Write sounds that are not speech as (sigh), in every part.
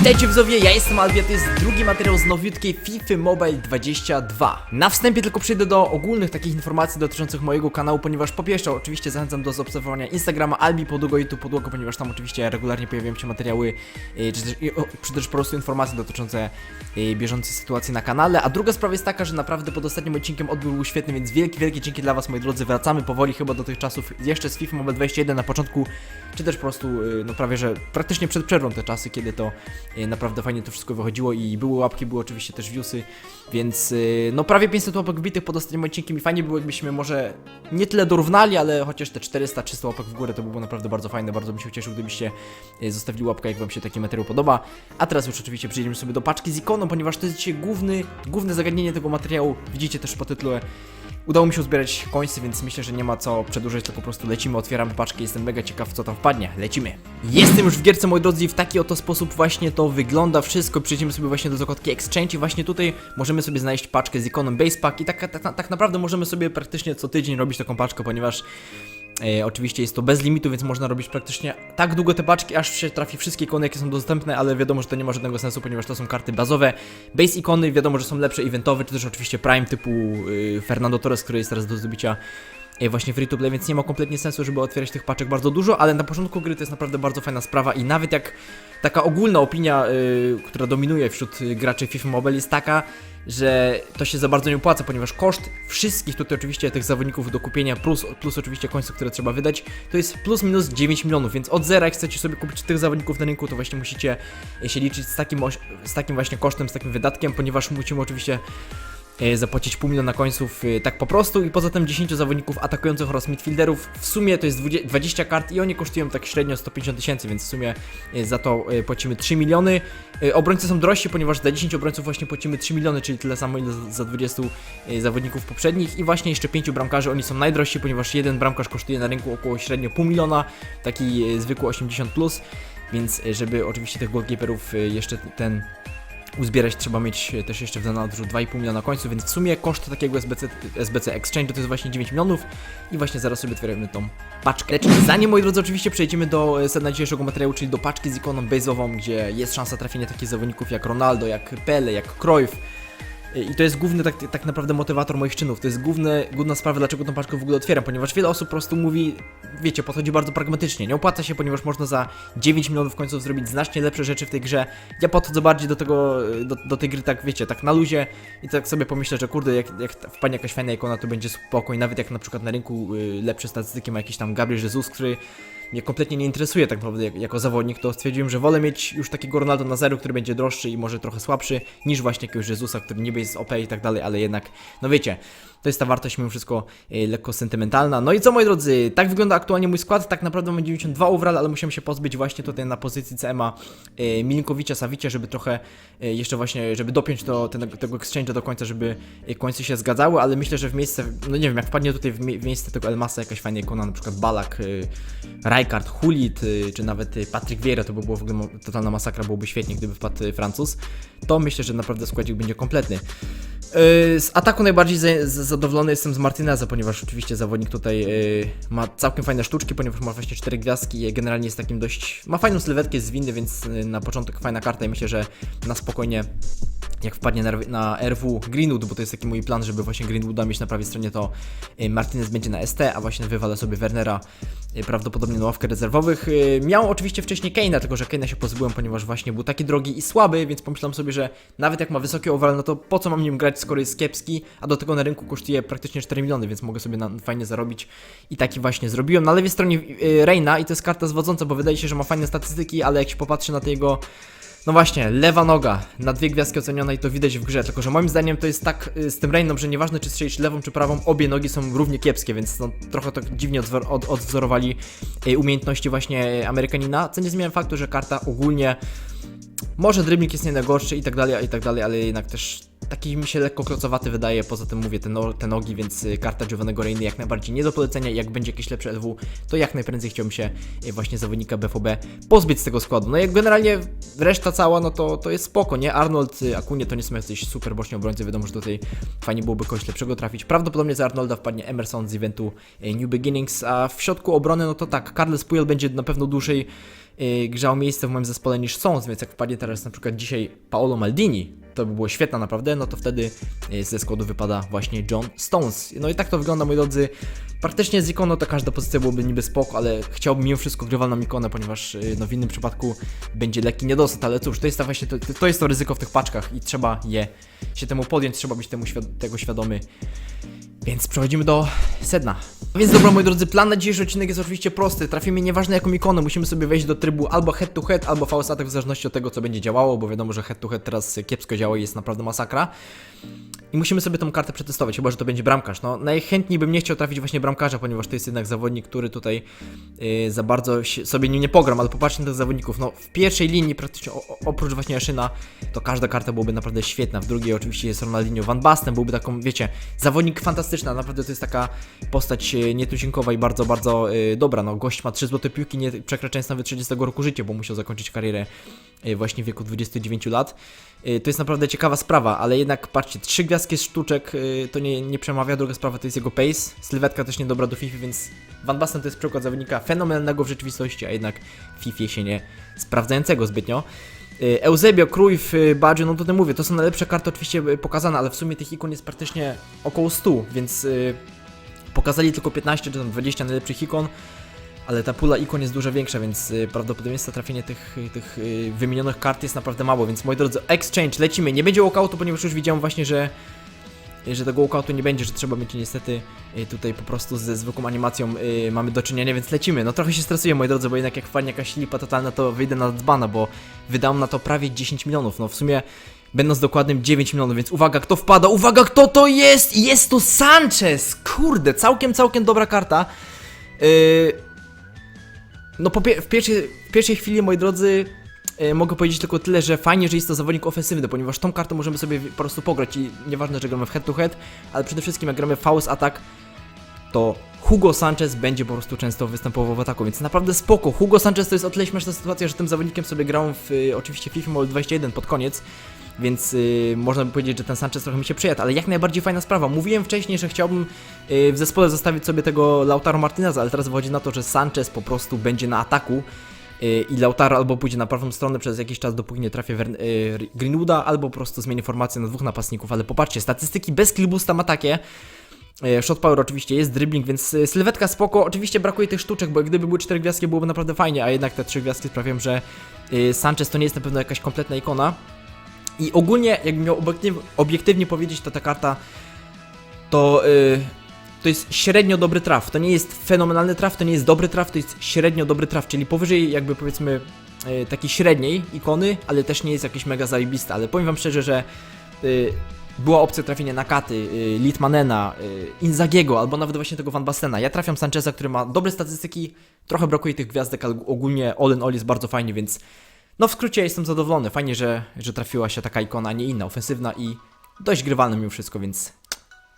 Witajcie widzowie, ja jestem Albia, to jest drugi materiał z nowiutkiej FIFA Mobile 22. Na wstępie tylko przejdę do ogólnych takich informacji dotyczących mojego kanału, ponieważ po pierwsze oczywiście zachęcam do zaobserwowania Instagrama Albi Podługo YouTube Podłogo, ponieważ tam oczywiście regularnie pojawiają się materiały, e, czy też, czy też po prostu informacje dotyczące e, bieżącej sytuacji na kanale. A druga sprawa jest taka, że naprawdę pod ostatnim odcinkiem odbiór był świetny, więc wielkie, wielkie dzięki dla Was moi drodzy. Wracamy powoli chyba do tych czasów jeszcze z FIFA Mobile 21 na początku, czy też po prostu, e, no prawie że praktycznie przed przerwą te czasy, kiedy to Naprawdę fajnie to wszystko wychodziło i były łapki, były oczywiście też viewsy, więc e, no prawie 500 łapek wbitych pod ostatnim odcinkiem i fajnie było jakbyśmy może nie tyle dorównali, ale chociaż te 400-300 łapek w górę to by było naprawdę bardzo fajne, bardzo bym się ucieszył, gdybyście e, zostawili łapkę, jak wam się taki materiał podoba. A teraz już oczywiście przejdziemy sobie do paczki z ikoną, ponieważ to jest dzisiaj główny, główne zagadnienie tego materiału, widzicie też po tytule. Udało mi się uzbierać końce, więc myślę, że nie ma co przedłużać, tylko po prostu lecimy, otwieramy paczkę, jestem mega ciekaw co tam wpadnie, lecimy. Jestem już w gierce, moi drodzy, i w taki oto sposób właśnie to wygląda wszystko, przejdziemy sobie właśnie do zakładki Exchange i właśnie tutaj możemy sobie znaleźć paczkę z ikoną Base Pack i tak, tak, tak naprawdę możemy sobie praktycznie co tydzień robić taką paczkę, ponieważ E, oczywiście jest to bez limitu, więc można robić praktycznie tak długo te paczki, aż się trafi wszystkie ikony, jakie są dostępne, ale wiadomo, że to nie ma żadnego sensu, ponieważ to są karty bazowe. Base ikony wiadomo, że są lepsze eventowe, czy też oczywiście Prime typu y, Fernando Torres, który jest teraz do zdobycia e, właśnie free to play, więc nie ma kompletnie sensu, żeby otwierać tych paczek bardzo dużo, ale na początku gry to jest naprawdę bardzo fajna sprawa i nawet jak taka ogólna opinia, y, która dominuje wśród graczy FIFA Mobile jest taka, że to się za bardzo nie opłaca, ponieważ koszt wszystkich tutaj oczywiście tych zawodników do kupienia plus, plus oczywiście końców, które trzeba wydać, to jest plus minus 9 milionów, więc od zera jak chcecie sobie kupić tych zawodników na rynku, to właśnie musicie się liczyć z takim, z takim właśnie kosztem, z takim wydatkiem, ponieważ musimy oczywiście zapłacić pół miliona końców e, tak po prostu i poza tym 10 zawodników atakujących oraz midfielderów. W sumie to jest 20 20 kart i oni kosztują tak średnio 150 tysięcy, więc w sumie e, za to e, płacimy 3 miliony. E, Obrońcy są drożsi, ponieważ za 10 obrońców właśnie płacimy 3 miliony, czyli tyle samo ile za- za 20 e, zawodników poprzednich i właśnie jeszcze 5 bramkarzy, oni są najdrożsi, ponieważ jeden bramkarz kosztuje na rynku około średnio pół miliona, taki e, zwykły 80 plus. Więc e, żeby oczywiście tych goalkeeperów e, jeszcze ten uzbierać trzeba mieć e, też jeszcze w zanadrzu 2,5 miliona końców, więc w sumie koszt takiego SBC, SBC Exchange to jest właśnie 9 milionów i właśnie zaraz sobie otwieramy tą paczkę. Lecz zanim, moi drodzy, oczywiście przejdziemy do e, sedna dzisiejszego materiału, czyli do paczki z ikoną base'ową, gdzie jest szansa trafienia takich zawodników jak Ronaldo, jak Pele, jak Cruyff, i to jest główny tak, tak naprawdę motywator moich czynów. To jest główny, główna sprawa, dlaczego tą paczkę w ogóle otwieram, ponieważ wiele osób po prostu mówi, wiecie, podchodzi bardzo pragmatycznie. Nie opłaca się, ponieważ można za 9 milionów końców zrobić znacznie lepsze rzeczy w tej grze. Ja podchodzę bardziej do tego, do, do tej gry tak, wiecie, tak na luzie i tak sobie pomyślę, że kurde, jak, jak wpadnie jakaś fajna ikona, to będzie spokój. Nawet jak na przykład na rynku y, lepsze statystyki ma jakiś tam Gabriel Jesus, który mnie kompletnie nie interesuje tak naprawdę jak, jako zawodnik, to stwierdziłem, że wolę mieć już takiego Ronaldo na zero, który będzie droższy i może trochę słabszy, niż właśnie jakiegoś Jezusa, który niby jest OP i tak dalej, ale jednak, no wiecie, to jest ta wartość mimo wszystko e, lekko sentymentalna. No i co moi drodzy, tak wygląda aktualnie mój skład, tak naprawdę mam 92 overall, ale musiałem się pozbyć właśnie tutaj na pozycji CMA e, Milinkowicza, Sawicia, żeby trochę e, jeszcze właśnie, żeby dopiąć ten, tego exchange'a do końca, żeby końce się zgadzały, ale myślę, że w miejsce, no nie wiem, jak wpadnie tutaj w, w miejsce tego Elmasa jakaś fajna ikona, na przykład Balak, Rijkaard, Hulit, czy nawet Patrick Vieira, to by było w ogóle totalna masakra, byłoby świetnie, gdyby wpadł Francuz, to myślę, że naprawdę składzik będzie kompletny. Y, Z ataku najbardziej za- za- zadowolony jestem z Martineza, ponieważ oczywiście zawodnik tutaj y, ma całkiem fajne sztuczki, ponieważ ma właśnie 4 gwiazdki i generalnie jest takim dość... ma fajną sylwetkę, jest zwinny, więc y, na początek fajna karta i myślę, że na spokojnie jak wpadnie na, na RW Greenwood, bo to jest taki mój plan, żeby właśnie Greenwooda mieć na prawej stronie, to Martinez będzie na ST, a właśnie wywalę sobie Wernera prawdopodobnie na ławkę rezerwowych. Y, Miał oczywiście wcześniej Kane'a, tylko że Kane'a się pozbyłem, ponieważ właśnie był taki drogi i słaby, więc pomyślałem sobie, że nawet jak ma wysoki overall, no to po co mam nim grać, skoro jest kiepski, a do tego na rynku kosztuje praktycznie 4 miliony, więc mogę sobie na, fajnie zarobić i taki właśnie zrobiłem. Na lewej stronie y, Reina i to jest karta zwodząca, bo wydaje się, że ma fajne statystyki, ale jak się popatrzy na te jego no właśnie, lewa noga na dwie gwiazdki oceniona i to widać w grze, tylko że moim zdaniem to jest tak y, z tym Rainą, że nieważne czy strzelisz lewą czy prawą, obie nogi są równie kiepskie, więc no, trochę tak dziwnie odwzor- od, odwzorowali y, umiejętności właśnie Amerykanina, co nie zmienia faktu, że karta ogólnie może dribbling jest nie najgorszy i tak dalej, i tak dalej, ale jednak też taki mi się lekko klocowaty wydaje, poza tym mówię, te, no, te nogi, więc y, karta Giovannego Reiny jak najbardziej nie do polecenia jak będzie jakieś lepsze LW, to jak najprędzej chciałbym się y, właśnie zawodnika BVB pozbyć z tego składu. No jak generalnie reszta cała, no to, to jest spoko, nie? Arnold, y, Akunie to nie są jacyś super boczni obrońcy, wiadomo, że tutaj fajnie byłoby kogoś lepszego trafić. Prawdopodobnie za Arnolda wpadnie Emerson z eventu New Beginnings, a w środku obrony, no to tak, Carles Puyol będzie na pewno dłużej y, grzał miejsce w moim zespole niż Sons, więc jak wpadnie teraz na przykład dzisiaj Paolo Maldini, to by było świetne naprawdę, no to wtedy y, ze składu wypada właśnie John Stones. No i tak to wygląda, moi drodzy. Praktycznie z ikoną to każda pozycja byłoby niby spoko, ale chciałbym mimo wszystko grywalną ikonę, ponieważ y, no w innym przypadku będzie lekki niedosyt, ale cóż, to jest to właśnie, to, to jest to ryzyko w tych paczkach i trzeba je się temu podjąć, trzeba być temu świad- tego świadomy. Więc przechodzimy do sedna. Więc dobra, moi drodzy, plan na dzisiejszy odcinek jest oczywiście prosty. Trafimy nieważne jaką ikonę, musimy sobie wejść do trybu albo head to head, albo VS attack w zależności od tego, co będzie działało, bo wiadomo, że head to head teraz kiepsko działa i jest naprawdę masakra. I musimy sobie tą kartę przetestować, chyba że to będzie bramkarz. No, najchętniej bym nie chciał trafić właśnie bramkarza, ponieważ to jest jednak zawodnik, który tutaj yy, za bardzo sobie nim nie pogram, ale popatrzcie na tych zawodników. No, w pierwszej linii praktycznie o, oprócz właśnie Aszyna, to każda karta byłaby naprawdę świetna. W drugiej oczywiście jest Ronaldinho Van Basten, byłby taką, wiecie, zawodnik fantastyczny, a naprawdę to jest taka postać yy, nietuzinkowa i bardzo, bardzo yy, dobra. No, gość ma 3 złote piłki, nie przekraczając nawet 30 roku życia, bo musiał zakończyć karierę yy, właśnie w wieku 29 lat. To jest naprawdę ciekawa sprawa, ale jednak patrzcie, trzy gwiazdki z sztuczek to nie, nie przemawia, druga sprawa to jest jego pace, sylwetka też niedobra do FIFA, więc Van Basten to jest przykład zawodnika fenomenalnego w rzeczywistości, a jednak FIFA się nie sprawdzającego zbytnio. Yy, Eusebio, Cruyff, yy, Baggio, no to te mówię, to są najlepsze karty oczywiście yy, pokazane, ale w sumie tych ikon jest praktycznie około 100, więc pokazali tylko 15 czy tam 20 najlepszych ikon, ale ta pula ikon jest dużo większa, więc y, prawdopodobieństwo trafienia tych, tych y, wymienionych kart jest naprawdę mało, więc moi drodzy, exchange, lecimy, nie będzie walkoutu, ponieważ już widziałem właśnie, że że tego walkoutu nie będzie, że trzeba będzie niestety y, tutaj po prostu ze zwykłą animacją y, mamy do czynienia, więc lecimy. No trochę się stresuję, moi drodzy, bo jednak jak wpadnie jakaś lipa totalna, to wyjdę na dzbana, bo wydałem na to prawie 10 milionów, no w sumie będąc dokładnym 9 milionów, więc uwaga, kto wpada, uwaga, kto to jest? Jest to Sanchez! Kurde, całkiem, całkiem dobra karta. Yy, no po pie- w, pierwszej, w pierwszej chwili, moi drodzy, mogę powiedzieć tylko tyle, że fajnie, że jest to zawodnik ofensywny, ponieważ tą kartą możemy sobie po prostu pograć i nieważne, że gramy w head to head, ale przede wszystkim jak gramy Faust Attack, to Hugo Sanchez będzie po prostu często występował w ataku, więc naprawdę spoko. Hugo Sanchez to jest o tyle śmieszna sytuacja, że tym zawodnikiem sobie grałem w y, oczywiście FIFA Mobile 21 pod koniec, więc y, można by powiedzieć, że ten Sanchez trochę mi się przyjadł, ale jak najbardziej fajna sprawa. Mówiłem wcześniej, że chciałbym w zespole zostawić sobie tego Lautaro Martineza, ale teraz wychodzi na to, że Sanchez po prostu będzie na ataku i Lautaro albo pójdzie na prawą stronę przez jakiś czas, dopóki nie trafię y, Greenwooda, albo po prostu zmieni formację na dwóch napastników, ale popatrzcie, statystyki bez klibusta ma takie, E, Shot power oczywiście jest, dribbling, więc e, sylwetka spoko. Oczywiście brakuje tych sztuczek, bo gdyby były cztery gwiazdki byłoby naprawdę fajnie, a jednak te trzy gwiazdki sprawiają, że Sanchez to nie jest na pewno jakaś kompletna ikona. I ogólnie, jakbym miał obiektyw, obiektywnie powiedzieć, to ta karta to, y, to jest średnio dobry traf. To nie jest fenomenalny traf, to nie jest dobry traf, to jest średnio dobry traf, czyli powyżej jakby powiedzmy y, takiej średniej ikony, ale też nie jest jakiś mega zajebista. Ale powiem wam szczerze, że y, była opcja trafienia na Katy, y, Litmanena, Inzagiego, albo nawet właśnie tego Van Bastena. Ja trafiam Sancheza, który ma dobre statystyki, trochę brakuje tych gwiazdek, ale ogólnie in all jest bardzo fajnie, więc no w skrócie jestem zadowolony. Fajnie, że, że trafiła się taka ikona, a nie inna, ofensywna i dość grywalna mimo wszystko, więc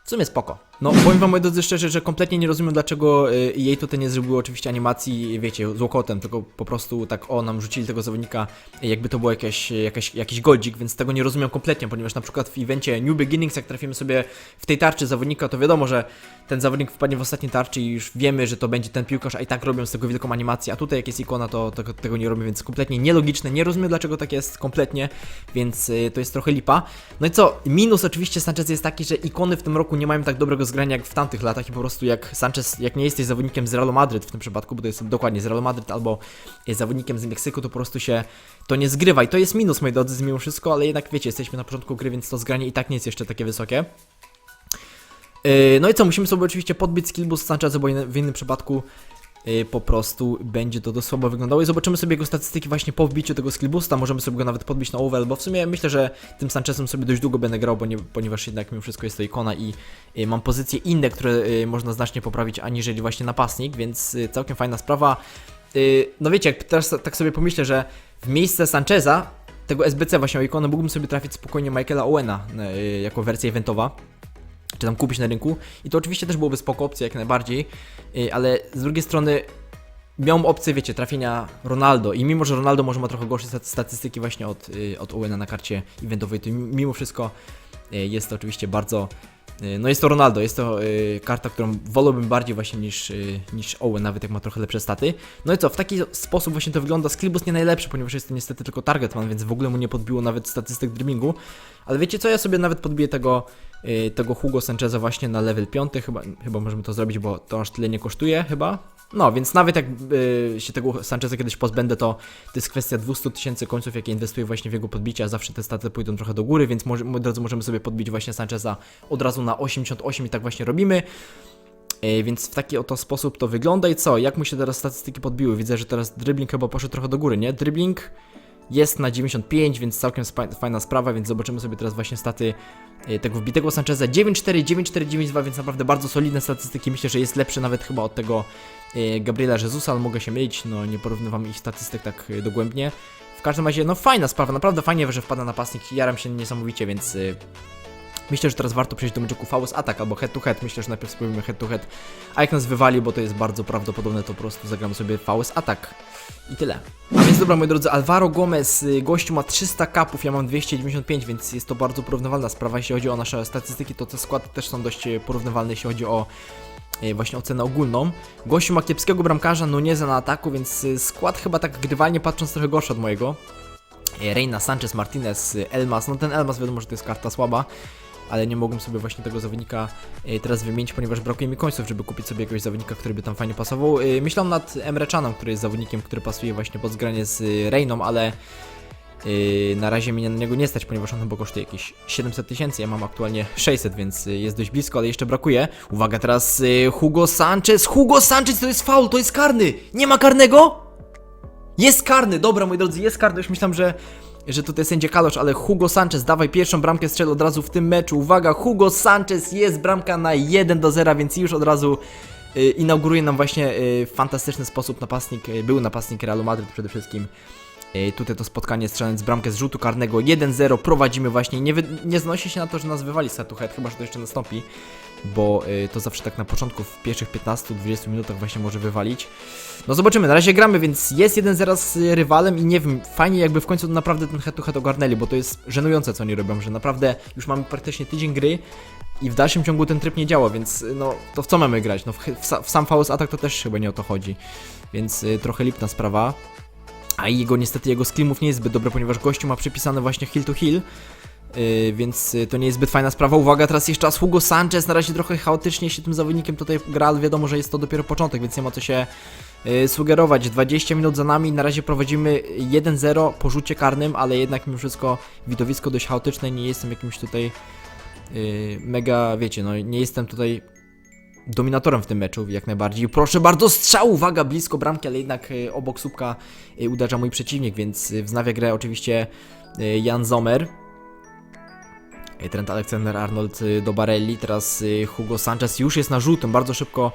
w sumie spoko. No, powiem wam moi drodzy szczerze, że kompletnie nie rozumiem dlaczego y, jej tutaj nie zrobiło oczywiście animacji, wiecie, z łokotem, tylko po prostu tak o, nam rzucili tego zawodnika, jakby to był jakieś, jakaś, jakiś goldzik, więc tego nie rozumiem kompletnie, ponieważ na przykład w evencie New Beginnings, jak trafimy sobie w tej tarczy zawodnika, to wiadomo, że ten zawodnik wpadnie w ostatniej tarczy i już wiemy, że to będzie ten piłkarz, a i tak robią z tego wielką animację, a tutaj jak jest ikona, to tego, tego nie robią, więc kompletnie nielogiczne, nie rozumiem dlaczego tak jest kompletnie, więc y, to jest trochę lipa. No i co, minus oczywiście Sanchez jest taki, że ikony w tym roku nie mają tak dobrego zgrania jak w tamtych latach i po prostu jak Sanchez, jak nie jesteś zawodnikiem z Realu Madryt w tym przypadku, bo to jest dokładnie z Realu Madryt albo jest zawodnikiem z Meksyku, to po prostu się to nie zgrywa i to jest minus, moi drodzy, mimo wszystko, ale jednak wiecie, jesteśmy na początku gry, więc to zgranie i tak nie jest jeszcze takie wysokie. Yy, No i co, musimy sobie oczywiście podbić skill boost Sancheza, bo w innym przypadku po prostu będzie to dość słabo wyglądało i zobaczymy sobie jego statystyki właśnie po wbiciu tego skill boosta, możemy sobie go nawet podbić na overall, bo w sumie myślę, że tym Sanchezem sobie dość długo będę grał, bo nie, ponieważ jednak mimo wszystko jest to ikona i mam pozycje inne, które yy, można znacznie poprawić, aniżeli właśnie napastnik, więc yy, całkiem fajna sprawa. No wiecie, jak teraz tak sobie pomyślę, że w miejsce Sancheza tego SBC właśnie o ikonę mógłbym sobie trafić spokojnie Michaela Owena y, jako wersja eventowa czy tam kupić na rynku. I to oczywiście też byłoby spoko opcja jak najbardziej, y, ale z drugiej strony miałem opcję, wiecie, trafienia Ronaldo. I mimo, że Ronaldo może ma trochę gorsze stat- statystyki właśnie od, y, od Owena na karcie eventowej, to mi- mimo wszystko y, jest to oczywiście bardzo no jest to Ronaldo, jest to y, karta, którą wolałbym bardziej właśnie niż, y, niż Owen, nawet jak ma trochę lepsze staty. No i co, w taki sposób właśnie to wygląda. Skillboost nie najlepszy, ponieważ jest to niestety tylko targetman, więc w ogóle mu nie podbiło nawet statystyk dribblingu. Ale wiecie co, ja sobie nawet podbiję tego, y, tego Hugo Sancheza właśnie na level 5, chyba, chyba możemy to zrobić, bo to aż tyle nie kosztuje chyba. No, więc nawet jak y, się tego Sancheza kiedyś pozbędę, to to jest kwestia 200 tysięcy końców, jakie inwestuję właśnie w jego podbicie, a zawsze te staty pójdą trochę do góry, więc może, moi drodzy, możemy sobie podbić właśnie Sancheza od razu na 88 i tak właśnie robimy. E, Więc w taki oto sposób to wygląda i co? Jak mu się teraz statystyki podbiły? Widzę, że teraz dribbling chyba poszedł trochę do góry, nie? Dribbling jest na 95, więc całkiem fajna sprawa, więc zobaczymy sobie teraz właśnie staty e, tego wbitego Sancheza 9-4, 9-4, 9-2, więc naprawdę bardzo solidne statystyki. Myślę, że jest lepszy nawet chyba od tego e, Gabriela Jezusa, ale mogę się mylić, no nie porównywam ich statystyk tak e, dogłębnie. W każdym razie, no fajna sprawa, naprawdę fajnie, że wpada napastnik, jaram się niesamowicie, więc... Myślę, że teraz warto przejść do meczu Faust Attack albo head to head. Myślę, że najpierw spróbujemy head to head. A jak nas wywali, bo to jest bardzo prawdopodobne, to po prostu zagramy sobie Faust Attack. I tyle. A więc dobra, moi drodzy, Alvaro Gomez, y, gościu ma 300 kapów, ja mam 295, więc jest to bardzo porównywalna sprawa. Jeśli chodzi o nasze statystyki, to te składy też są dość e, porównywalne, jeśli chodzi o e, właśnie ocenę ogólną. Gościu ma kiepskiego bramkarza, no nie za na ataku, więc y, skład chyba tak grywalnie patrząc trochę gorszy od mojego. E, Reina, Sanchez, Martinez, y, Elmas, no ten Elmas wiadomo, że to jest karta słaba, ale nie mogłem sobie właśnie tego zawodnika e, teraz wymienić, ponieważ brakuje mi końców, żeby kupić sobie jakiegoś zawodnika, który by tam fajnie pasował. E, Myślałem nad Emre Canem, który jest zawodnikiem, który pasuje właśnie pod zgranie z y, Reiną, ale na razie mnie na niego nie stać, ponieważ on chyba kosztuje jakieś 700 tysięcy, ja mam aktualnie 600, więc jest dość blisko, ale jeszcze brakuje. Uwaga, teraz Hugo Sanchez, Hugo Sanchez to jest faul, to jest karny! Nie ma karnego? Jest karny, dobra moi drodzy, jest karny, już myślałem, że że tutaj sędzia Kalosz, ale Hugo Sanchez, dawaj pierwszą bramkę strzel od razu w tym meczu. Uwaga, Hugo Sanchez jest bramka na 1 do 0, więc już od razu y, inauguruje nam właśnie y, w fantastyczny sposób napastnik, y, był napastnik Realu Madryt przede wszystkim. Y, Tutaj to spotkanie strzelając bramkę z rzutu karnego 1-0 prowadzimy właśnie nie, wy, nie znosi się na to, że nas wywali head, chyba że to jeszcze nastąpi, bo y, to zawsze tak na początku w pierwszych 15-20 minutach właśnie może wywalić. No zobaczymy, na razie gramy, więc jest 1-0 z rywalem i nie wiem, fajnie jakby w końcu naprawdę ten head to head ogarnęli, bo to jest żenujące co oni robią, że naprawdę już mamy praktycznie tydzień gry i w dalszym ciągu ten tryb nie działa, więc y, no to w co mamy grać? No w, w, w sam Faust Attack to też chyba nie o to chodzi, więc y, trochę lipna sprawa. A jego niestety jego sklimów nie jest zbyt dobre, ponieważ gościu ma przypisane właśnie heal to heal. Yy, więc y, to nie jest zbyt fajna sprawa. Uwaga, teraz jeszcze raz Hugo Sanchez. Na razie trochę chaotycznie się tym zawodnikiem tutaj gra, ale wiadomo, że jest to dopiero początek, więc nie ma co się yy, sugerować. 20 minut za nami, na razie prowadzimy 1-0 po rzucie karnym, ale jednak mimo wszystko widowisko dość chaotyczne. Nie jestem jakimś tutaj yy, mega, wiecie, no nie jestem tutaj dominatorem w tym meczu, jak najbardziej. Proszę bardzo, strzał, uwaga, blisko bramki, ale jednak y, obok słupka y, uderza mój przeciwnik, więc y, wznawia grę oczywiście Jan Zomer. Trent Alexander-Arnold do Barelli, teraz Hugo Sanchez już jest na żółtym, bardzo szybko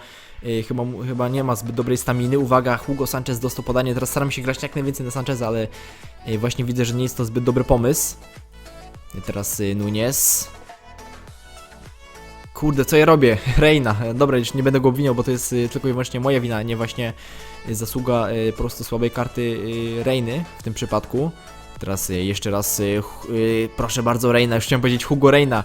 chyba, chyba nie ma zbyt dobrej staminy. Uwaga, Hugo Sanchez dostał podanie, teraz staram się grać jak najwięcej na Sancheza, ale właśnie widzę, że nie jest to zbyt dobry pomysł. Teraz Nunez. Kurde, co ja robię? (laughs) Reina. Dobra, już nie będę go obwiniał, bo to jest y, tylko i wyłącznie moja wina, nie właśnie y, zasługa y, po prostu słabej karty Reiny w tym przypadku. Teraz y, jeszcze raz, hu- y, proszę bardzo, Reina, już chciałem powiedzieć Hugo Reina.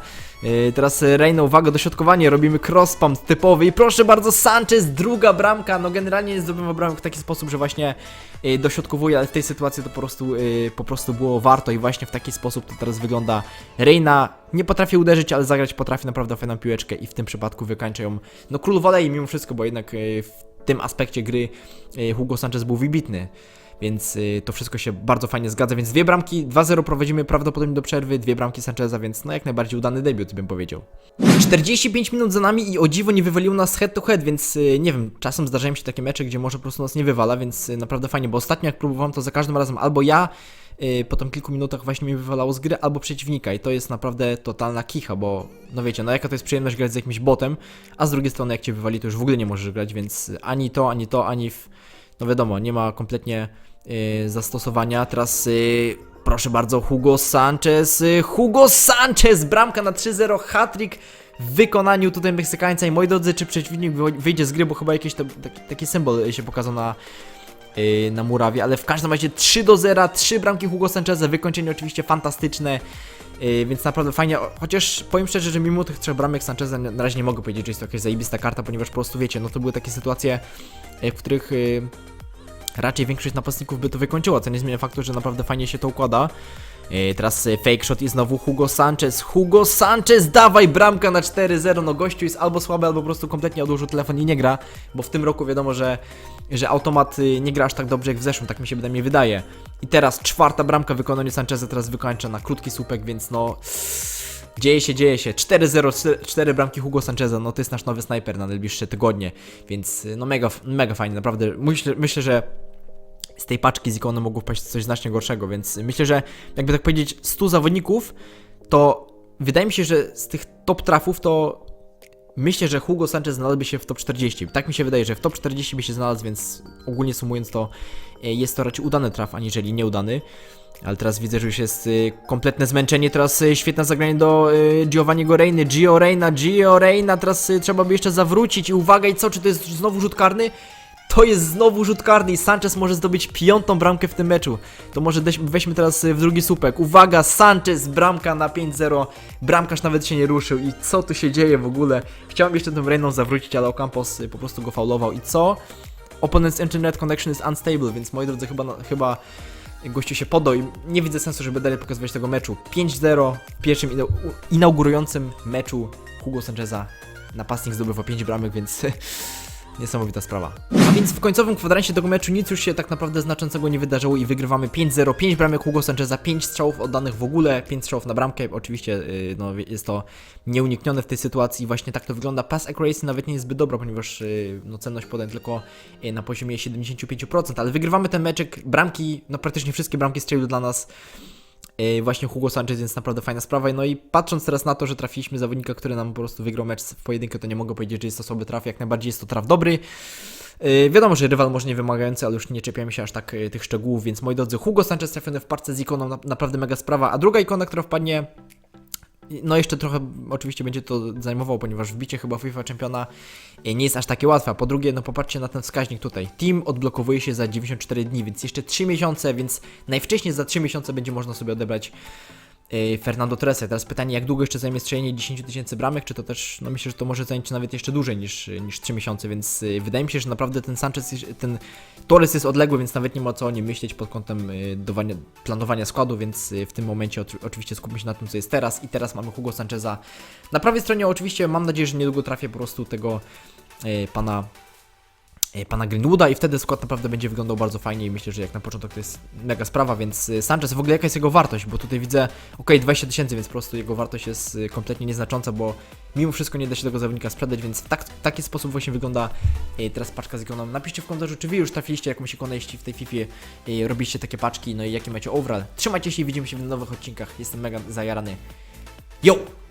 Teraz Reina, uwaga, dośrodkowanie, robimy cross spam typowy i proszę bardzo, Sanchez, druga bramka. No generalnie nie zdobywa bramek w taki sposób, że właśnie dośrodkowuje, ale w tej sytuacji to po prostu, po prostu było warto i właśnie w taki sposób to teraz wygląda. Reina nie potrafi uderzyć, ale zagrać potrafi naprawdę fajną piłeczkę i w tym przypadku wykańcza ją, no król volei mimo wszystko, bo jednak w tym aspekcie gry Hugo Sanchez był wybitny. Więc y, to wszystko się bardzo fajnie zgadza, więc dwie bramki, 2-0 prowadzimy prawdopodobnie do przerwy, dwie bramki Sancheza, więc no jak najbardziej udany debiut bym powiedział. 45 minut za nami i o dziwo nie wywalił nas head to head, więc y, nie wiem, czasem zdarzają się takie mecze, gdzie może po prostu nas nie wywala, więc y, naprawdę fajnie, bo ostatnio jak próbowałem to za każdym razem albo ja po tam kilku minutach właśnie mnie wywalało z gry, albo przeciwnika i to jest naprawdę totalna kicha, bo no wiecie, no jaka to jest przyjemność grać z jakimś botem, a z drugiej strony jak cię wywali to już w ogóle nie możesz grać, więc ani to, ani to, ani w... no wiadomo, nie ma kompletnie zastosowania. Teraz y, Proszę bardzo, Hugo Sanchez. y, Hugo Sanchez! Bramka na 3-0, hat-trick w wykonaniu tutaj Meksykańca. I moi drodzy, czy przeciwnik wy- wyjdzie z gry, bo chyba jakiś to, taki, taki symbol się pokazał na, na murawie, ale w każdym razie 3 do 0, 3 bramki Hugo Sancheza, wykończenie oczywiście fantastyczne. Więc naprawdę fajnie, chociaż powiem szczerze, że mimo tych trzech bramek Sancheza na razie nie mogę powiedzieć, że jest to jakaś zajebista karta, ponieważ po prostu wiecie, no to były takie sytuacje, w których raczej większość napastników by to wykończyła, co nie zmienia faktu, że naprawdę fajnie się to układa. Yy, teraz yy, fake shot i znowu Hugo Sanchez. Hugo Sanchez, dawaj bramka na 4-0. No gościu jest albo słaby, albo po prostu kompletnie odłożył telefon i nie gra, bo w tym roku wiadomo, że, że automat yy, nie gra aż tak dobrze jak w zeszłym, tak mi się przynajmniej wydaje. I teraz czwarta bramka w wykonaniu Sancheza, teraz wykończa na krótki słupek, więc no... Dzieje się, dzieje się. 4-0, 4 bramki Hugo Sancheza, no to jest nasz nowy snajper na najbliższe tygodnie, więc y, no mega, mega fajnie, naprawdę. Myślę, myślę że z tej paczki z ikony mogło wpaść coś znacznie gorszego, więc myślę, że jakby tak powiedzieć 100 zawodników, to wydaje mi się, że z tych top trafów to myślę, że Hugo Sanchez znalazłby się w top 40. Tak mi się wydaje, że w top 40 by się znalazł, więc ogólnie sumując to e, jest to raczej udany traf, aniżeli nieudany. Ale teraz widzę, że już jest y, kompletne zmęczenie. Teraz y, świetne zagranie do Giovanniego Reiny. Gio Reina, Gio Reina. Teraz trzeba by jeszcze zawrócić. I uwaga, i co? Czy to jest znowu rzut karny? To jest znowu rzut karny i Sanchez może zdobyć piątą bramkę w tym meczu. To może weźmy teraz y, w drugi słupek. Uwaga, Sanchez, bramka na 5-0. Bramkarz nawet się nie ruszył. I co tu się dzieje w ogóle? Chciałem jeszcze tym Reiną zawrócić, ale Ocampos y, po prostu go faulował. I co? Opponent's internet connection is unstable, więc moi drodzy, chyba, chyba gościu się podał i nie widzę sensu, żeby dalej pokazywać tego meczu. 5-0 w pierwszym inaugurującym meczu Hugo Sancheza. Napastnik zdobywa 5 bramek, więc (laughs) niesamowita sprawa. A więc w końcowym kwadransie tego meczu nic już się tak naprawdę znaczącego nie wydarzyło i wygrywamy 5-0, 5 bramek Hugo Sancheza, 5 strzałów oddanych w ogóle, 5 strzałów na bramkę. Oczywiście yy, no, jest to nieuniknione w tej sytuacji, właśnie tak to wygląda. Pass accuracy nawet nie jest zbyt dobra, ponieważ yy, no, cenność podań tylko yy, na poziomie 75%, ale wygrywamy ten meczek, bramki, no praktycznie wszystkie bramki strzelił dla nas właśnie Hugo Sanchez, więc naprawdę fajna sprawa. No i patrząc teraz na to, że trafiliśmy zawodnika, który nam po prostu wygrał mecz w pojedynkę, to nie mogę powiedzieć, że jest to słaby traf, jak najbardziej jest to traf dobry. Yy, wiadomo, że rywal może nie wymagający, ale już nie czepiamy się aż tak yy, tych szczegółów, więc moi drodzy, Hugo Sanchez trafiony w parce z ikoną, na, naprawdę mega sprawa. A druga ikona, która wpadnie, no jeszcze trochę oczywiście będzie to zajmowało, ponieważ wbicie chyba FIFA czempiona yy, nie jest aż takie łatwe. A po drugie, no popatrzcie na ten wskaźnik tutaj. Team odblokowuje się za 94 dni, więc jeszcze 3 miesiące, więc najwcześniej za 3 miesiące będzie można sobie odebrać Fernando Torresa. Teraz pytanie, jak długo jeszcze zajmie strzelenie 10 tysięcy bramek, czy to też, no myślę, że to może zająć nawet jeszcze dłużej niż, niż 3 miesiące, więc yy, wydaje mi się, że naprawdę ten Sanchez, ten Torres jest odległy, więc nawet nie ma co o nim myśleć pod kątem yy, dowania, planowania składu, więc w tym momencie oczywiście skupmy się na tym, co jest teraz. I teraz mamy Hugo Sancheza na prawej stronie, oczywiście mam nadzieję, że niedługo trafię po prostu tego pana pana Greenwooda i wtedy skład naprawdę będzie wyglądał bardzo fajnie i myślę, że jak na początek to jest mega sprawa, więc y, Sanchez, w ogóle jaka jest jego wartość, bo tutaj widzę, ok, 20 tysięcy, więc po prostu jego wartość jest y, kompletnie nieznacząca, bo mimo wszystko nie da się tego zawodnika sprzedać, więc w tak, taki sposób właśnie wygląda teraz paczka z ikoną. Napiszcie w komentarzu, czy wy już trafiliście jakąś ikonę, jeśli w tej FIFA robiliście takie paczki, no i jakie macie overall. Trzymajcie się i widzimy się w nowych odcinkach, jestem mega zajarany. Yo!